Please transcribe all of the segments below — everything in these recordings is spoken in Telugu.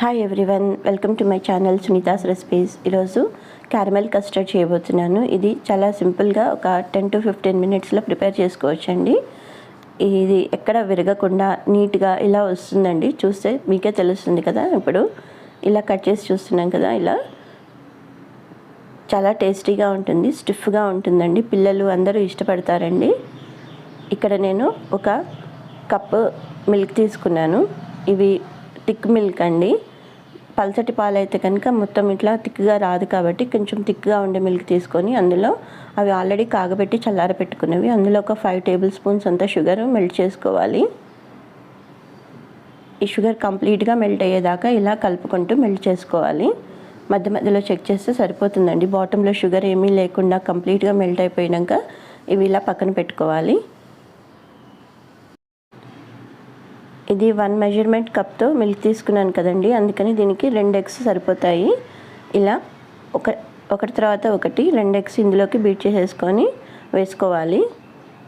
Hi everyone welcome to my channel Sunitha's recipes ఈరోజు క్యారమెల్ కస్టర్డ్ చేయబోతున్నాను. ఇది చాలా సింపుల్గా ఒక టెన్ టు ఫిఫ్టీన్ మినిట్స్లో ప్రిపేర్ చేసుకోవచ్చండి. ఇది ఎక్కడ విరగకుండా నీట్గా ఇలా వస్తుందండి. చూస్తే మీకే తెలుస్తుంది కదా. ఇప్పుడు ఇలా కట్ చేసి చూస్తున్నాం కదా. ఇలా చాలా టేస్టీగా ఉంటుంది స్టిఫ్గా ఉంటుందండి. పిల్లలు అందరూ ఇష్టపడతారండి. ఇక్కడ నేను ఒక కప్పు మిల్క్ తీసుకున్నాను. ఇవి టిక్ మిల్క్ అండి. పల్సటి పాలు అయితే కనుక మొత్తం ఇట్లా థిక్గా రాదు కాబట్టి కొంచెం థిక్గా ఉండే మిల్క్ తీసుకొని అందులో అవి ఆల్రెడీ కాగబెట్టి చల్లార పెట్టుకున్నవి అందులో ఒక ఫైవ్ టేబుల్ స్పూన్స్ అంతా షుగర్ మెల్ట్ చేసుకోవాలి. ఈ షుగర్ కంప్లీట్గా మెల్ట్ అయ్యేదాకా ఇలా కలుపుకుంటూ మెల్ట్ చేసుకోవాలి. మధ్య మధ్యలో చెక్ చేస్తే సరిపోతుందండి. బాటంలో షుగర్ ఏమీ లేకుండా కంప్లీట్గా మెల్ట్ అయిపోయాక ఇవి ఇలా పక్కన పెట్టుకోవాలి. ఇది వన్ మెజర్మెంట్ కప్తో మిల్క్ తీసుకున్నాను కదండి. అందుకని దీనికి రెండు ఎగ్స్ సరిపోతాయి. ఇలా ఒక ఒకటి తర్వాత ఒకటి రెండు ఎగ్స్ ఇందులోకి బీట్ చేసేసుకొని వేసుకోవాలి.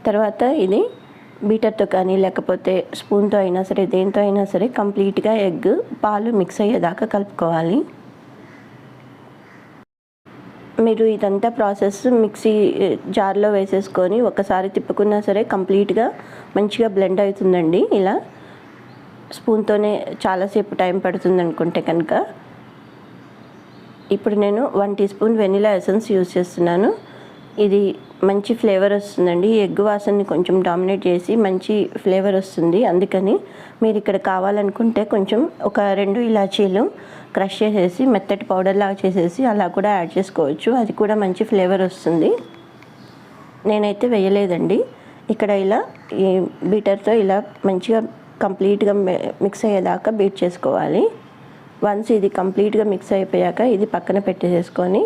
తర్వాత ఇది బీటర్తో కానీ లేకపోతే స్పూన్తో అయినా సరే దేంతో అయినా సరే కంప్లీట్గా ఎగ్ పాలు మిక్స్ అయ్యేదాకా కలుపుకోవాలి. మీరు ఇదంతా ప్రాసెస్ మిక్సీ జార్లో వేసేసుకొని ఒకసారి తిప్పుకున్నా సరే కంప్లీట్గా మంచిగా బ్లెండ్ అవుతుందండి. ఇలా స్పూన్తోనే చాలాసేపు టైం పడుతుంది అనుకుంటే కనుక ఇప్పుడు నేను one teaspoon vanilla essence use చేస్తున్నాను. ఇది మంచి ఫ్లేవర్ వస్తుందండి. ఎగ్ వాసనని కొంచెం డామినేట్ చేసి మంచి ఫ్లేవర్ వస్తుంది. అందుకని మీరు ఇక్కడ కావాలనుకుంటే కొంచెం ఒక రెండు ఇలాచీలు క్రష్ చేసేసి మెత్తటి పౌడర్ లాగా చేసేసి అలా కూడా యాడ్ చేసుకోవచ్చు. అది కూడా మంచి ఫ్లేవర్ వస్తుంది. నేనైతే వేయలేదండి. ఇక్కడ ఇలా ఈ బీటర్తో ఇలా మంచిగా కంప్లీట్గా మిక్స్ అయ్యేదాకా బీట్ చేసుకోవాలి. వన్స్ ఇది కంప్లీట్గా మిక్స్ అయిపోయాక ఇది పక్కన పెట్టేసేసుకొని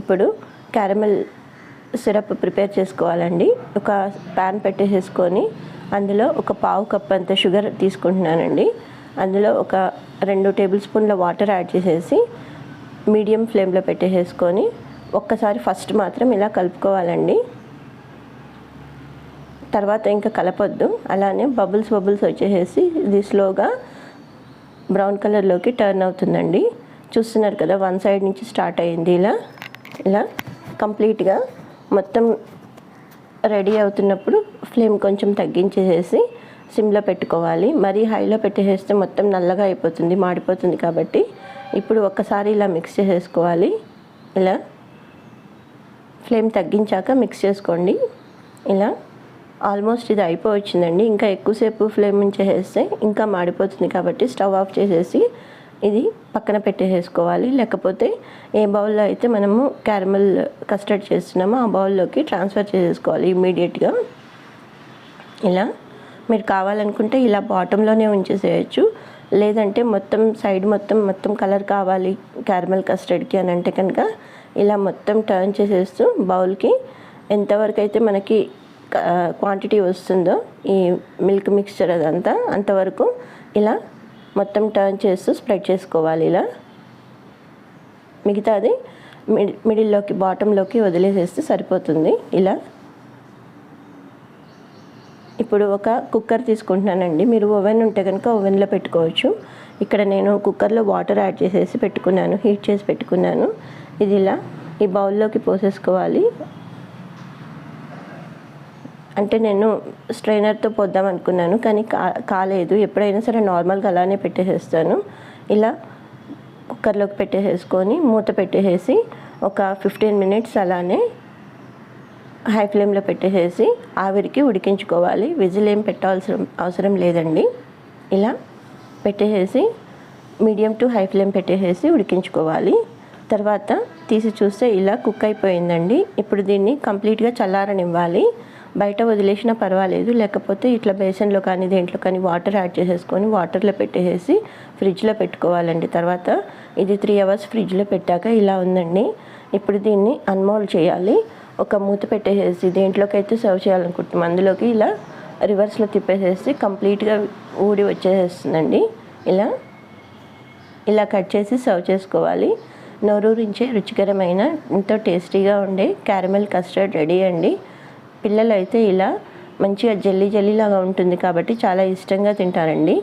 ఇప్పుడు క్యారమెల్ సిరప్ ప్రిపేర్ చేసుకోవాలండి. ఒక ప్యాన్ పెట్టేసేసుకొని అందులో ఒక పావు కప్ అంత షుగర్ తీసుకుంటున్నానండి. అందులో ఒక రెండు టేబుల్ స్పూన్ల వాటర్ యాడ్ చేసేసి మీడియం ఫ్లేమ్లో పెట్టేసేసుకొని ఒక్కసారి ఫస్ట్ మాత్రం ఇలా కలుపుకోవాలండి. తర్వాత ఇంకా కలపొద్దు. అలానే బబుల్స్ బబుల్స్ వచ్చేసేసి ఇది స్లోగా బ్రౌన్ కలర్లోకి టర్న్ అవుతుందండి. చూస్తున్నారు కదా వన్ సైడ్ నుంచి స్టార్ట్ అయ్యింది ఇలా. ఇలా కంప్లీట్గా మొత్తం రెడీ అవుతున్నప్పుడు ఫ్లేమ్ కొంచెం తగ్గించేసేసి సిమ్లో పెట్టుకోవాలి. మరీ హైలో పెట్టేసేస్తే మొత్తం నల్లగా అయిపోతుంది మాడిపోతుంది కాబట్టి ఇప్పుడు ఒక్కసారి ఇలా మిక్స్ చేసేసుకోవాలి. ఇలా ఫ్లేమ్ తగ్గించాక మిక్స్ చేసుకోండి. ఇలా ఆల్మోస్ట్ ఇది అయిపోవచ్చిందండి. ఇంకా ఎక్కువసేపు ఫ్లేమ్ ఉంచేసేస్తే ఇంకా మాడిపోతుంది కాబట్టి స్టవ్ ఆఫ్ చేసేసి ఇది పక్కన పెట్టేసేసుకోవాలి. లేకపోతే ఏ బౌల్లో అయితే మనము క్యారమల్ కస్టర్డ్ చేస్తున్నామో ఆ బౌల్లోకి ట్రాన్స్ఫర్ చేసేసుకోవాలి ఇమ్మీడియట్గా. ఇలా మీరు కావాలనుకుంటే ఇలా బాటంలోనే ఉంచేసేయచ్చు. లేదంటే మొత్తం సైడ్ మొత్తం మొత్తం కలర్ కావాలి క్యారమల్ కస్టర్డ్కి అని అంటే కనుక ఇలా మొత్తం టర్న్ చేసేస్తూ బౌల్కి ఎంతవరకు అయితే మనకి క్వాంటిటీ వస్తుందో ఈ మిల్క్ మిక్స్చర్ అదంతా అంతవరకు ఇలా మొత్తం టర్న్ చేస్తూ స్ప్రెడ్ చేసుకోవాలి ఇలా. మిగతాది మిడి మిడిల్లోకి బాటంలోకి వదిలేసేస్తే సరిపోతుంది ఇలా. ఇప్పుడు ఒక కుక్కర్ తీసుకుంటున్నానండి. మీరు ఓవెన్ ఉంటే కనుక ఓవెన్లో పెట్టుకోవచ్చు. ఇక్కడ నేను కుక్కర్లో వాటర్ యాడ్ చేసేసి పెట్టుకున్నాను హీట్ చేసి పెట్టుకున్నాను. ఇది ఇలా ఈ బౌల్లోకి పోసేసుకోవాలి. అంటే నేను స్ట్రైనర్తో పోద్దాం అనుకున్నాను కానీ కా కాలేదు. ఎప్పుడైనా సరే నార్మల్గా అలానే పెట్టేసేస్తాను. ఇలా కుక్కర్లోకి పెట్టేసేసుకొని మూత పెట్టేసేసి ఒక ఫిఫ్టీన్ మినిట్స్ అలానే హై ఫ్లేమ్లో పెట్టేసేసి ఆవిరికి ఉడికించుకోవాలి. విజిల్ ఏం పెట్టాల్సిన అవసరం లేదండి. ఇలా పెట్టేసేసి మీడియం టు హై ఫ్లేమ్ పెట్టేసేసి ఉడికించుకోవాలి. తర్వాత తీసి చూస్తే ఇలా కుక్ అయిపోయిందండి. ఇప్పుడు దీన్ని కంప్లీట్గా చల్లారనివ్వాలి. బయట వదిలేసినా పర్వాలేదు. లేకపోతే ఇట్లా బేసన్లో కానీ దేంట్లో కానీ వాటర్ యాడ్ చేసేసుకొని వాటర్లో పెట్టేసి ఫ్రిడ్జ్లో పెట్టుకోవాలండి. తర్వాత ఇది త్రీ అవర్స్ ఫ్రిడ్జ్లో పెట్టాక ఇలా ఉందండి. ఇప్పుడు దీన్ని అన్మోల్డ్ చేయాలి. ఒక మూత పెట్టేసేసి దేంట్లోకి అయితే సర్వ్ చేయాలనుకుంటున్నాం అందులోకి ఇలా రివర్స్లో తిప్పేసేసి కంప్లీట్గా ఊడి వచ్చేసేస్తుందండి ఇలా ఇలా కట్ చేసి సర్వ్ చేసుకోవాలి. నోరూరించే రుచికరమైన ఎంతో టేస్టీగా ఉండే క్యారమెల్ కస్టర్డ్ రెడీ అండి. పిల్లలు అయితే ఇలా మంచిగా జల్లీ జల్లీలాగా ఉంటుంది కాబట్టి చాలా ఇష్టంగా తింటారండి.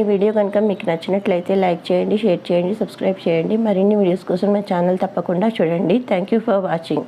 ఈ వీడియో కనుక మీకు నచ్చినట్లయితే లైక్ చేయండి షేర్ చేయండి సబ్స్క్రైబ్ చేయండి. మరిన్ని వీడియోస్ కోసం మా ఛానల్ తప్పకుండా చూడండి. Thank you for watching